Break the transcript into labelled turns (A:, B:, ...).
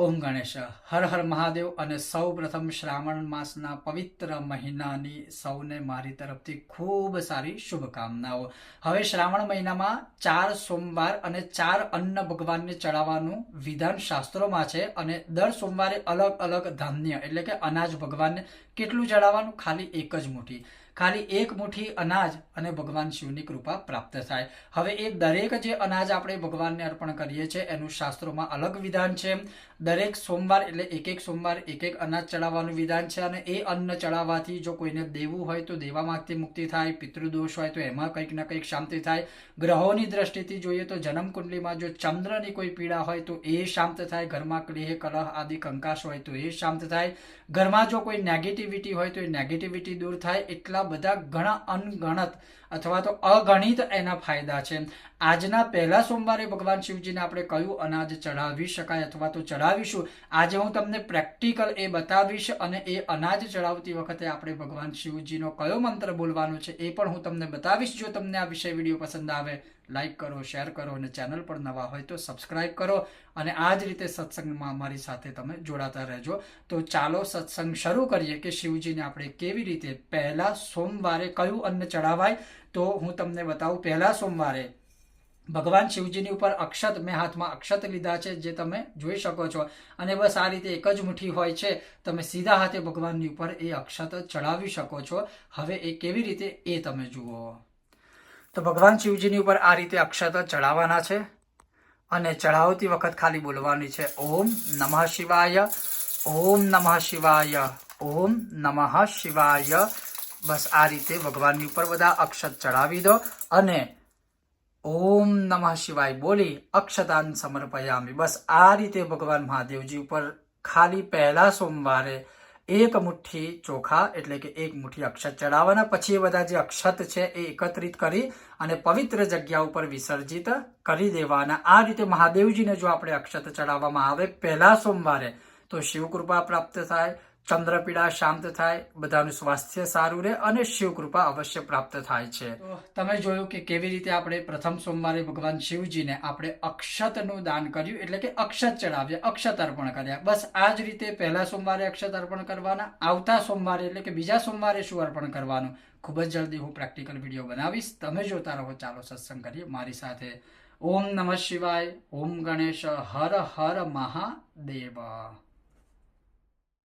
A: ઓમ ગણેશ. હર હર મહાદેવ અને સૌ પ્રથમ શ્રાવણ માસના પવિત્ર મહિનાની સૌને મારી તરફથી ખૂબ સારી શુભકામનાઓ. હવે શ્રાવણ મહિનામાં ચાર સોમવાર અને ચાર અન્ન ભગવાનને ચડાવવાનું વિધાન શાસ્ત્રોમાં છે અને દર સોમવારે અલગ અલગ ધાન્ય એટલે કે અનાજ ભગવાનને કેટલું ચડાવવાનું? ખાલી એક જ મુઠ્ઠી. ખાલી એક મુઠ્ઠી અનાજ અને ભગવાન શિવની કૃપા પ્રાપ્ત થાય. હવે એ દરેક જે અનાજ આપણે ભગવાનને અર્પણ કરીએ છીએ, એનું શાસ્ત્રોમાં અલગ વિધાન છે. દરેક સોમવાર એટલે એક એક સોમવાર એક એક અનાજ ચડાવવાનું વિધાન છે અને એ અન્ન ચડાવવાથી જો કોઈને દેવું હોય તો દેવામાંથી મુક્તિ થાય, પિતૃદોષ હોય તો એમાં કંઈક ને કંઈક શાંતિ થાય. ગ્રહોની દ્રષ્ટિથી જોઈએ તો જન્મકુંડલીમાં જો ચંદ્રની કોઈ પીડા હોય તો એ શાંત થાય. ઘરમાં ક્લેહ, કલહ આદિ કંકાશ હોય તો એ શાંત થાય. ઘરમાં જો કોઈ નેગેટિવિટી હોય તો એ નેગેટિવિટી દૂર થાય. એટલા બધા ઘણા અનગણત અથવા તો અગણિત એના ફાયદા છે. આજના પહેલા સોમવારે ભગવાન શિવજીને આપણે કયું અનાજ ચઢાવી શકાય અથવા તો ચઢાવીશું? આજે હું તમને પ્રેક્ટિકલ એ બતાવીશ અને એ અનાજ ચઢાવતી વખતે આપણે ભગવાન શિવજીનો કયો મંત્ર બોલવાનો છે એ પણ હું તમને બતાવીશ. જો તમને આ વિષય વીડિયો પસંદ આવે લાઈક કરો, શેર કરો અને ચેનલ પર નવા હોય તો સબસ્ક્રાઈબ કરો અને આ જ રીતે સત્સંગમાં અમારી સાથે તમે જોડાતા રહેજો. તો ચાલો સત્સંગ શરૂ કરીએ કે શિવજીને આપણે કેવી રીતે પહેલા સોમવારે કયું અન્ન ચડાવાય તો હું તમને બતાવું, પહેલા સોમવારે ભગવાન શિવજીની ઉપર અક્ષત, મેં હાથમાં અક્ષત લીધા છે જે તમે જોઈ શકો છો. અને બસ આ રીતે એક જ મુઠ્ઠી હોય છે. તમે સીધા હાથે ભગવાનની ઉપર એ અક્ષત ચડાવી શકો છો. હવે એ કેવી રીતે એ તમે જુઓ. તો ભગવાન શિવજીની ઉપર આ રીતે અક્ષત ચડાવવાના છે અને ચઢાવતી વખત ખાલી બોલવાની છે, ઓમ નમઃ શિવાય, ઓમ નમઃ શિવાય, ઓમ નમઃ શિવાય. બસ આ રીતે ભગવાનની ઉપર બધા અક્ષત ચડાવી દો અને ઓમ નમઃ શિવાય બોલી અક્ષતાન સમર્પયામી. બસ આ રીતે ભગવાન મહાદેવજી ઉપર ખાલી પહેલા સોમવારે એક મુઠ્ઠી ચોખા એટલે કે એક મુઠ્ઠી અક્ષત ચડાવવાના. પછી એ બધા જે અક્ષત છે એ એકત્રિત કરી અને પવિત્ર જગ્યા ઉપર વિસર્જિત કરી દેવાના. આ રીતે મહાદેવજીને જો આપણે અક્ષત ચડાવવામાં આવે પહેલા સોમવારે, તો શિવકૃપા પ્રાપ્ત થાય ચંદ્રપીડા શાંત થાય, બધાનું સ્વાસ્થ્ય સારું રહે અને શિવકૃપા અવશ્ય પ્રાપ્ત થાય છે. તમે જોયું કે કેવી રીતે આપણે પ્રથમ સોમવારે ભગવાન શિવજીને આપણે અક્ષતનું દાન કર્યું, એટલે કે અક્ષત ચડાવ્યા, અક્ષત અર્પણ કર્યા. બસ આ જ રીતે પહેલા સોમવારે અક્ષત અર્પણ કરવાના, આવતા સોમવારે એટલે કે બીજા સોમવારે શું અર્પણ કરવાનું? ખૂબ જ જલ્દી હું પ્રેક્ટિકલ વીડિયો બનાવીશ. તમે જોતા રહો, ચાલો સત્સંગ કરીએ મારી સાથે. ઓમ નમઃ શિવાય, ઓમ ગણેશ, હર હર મહાદેવ.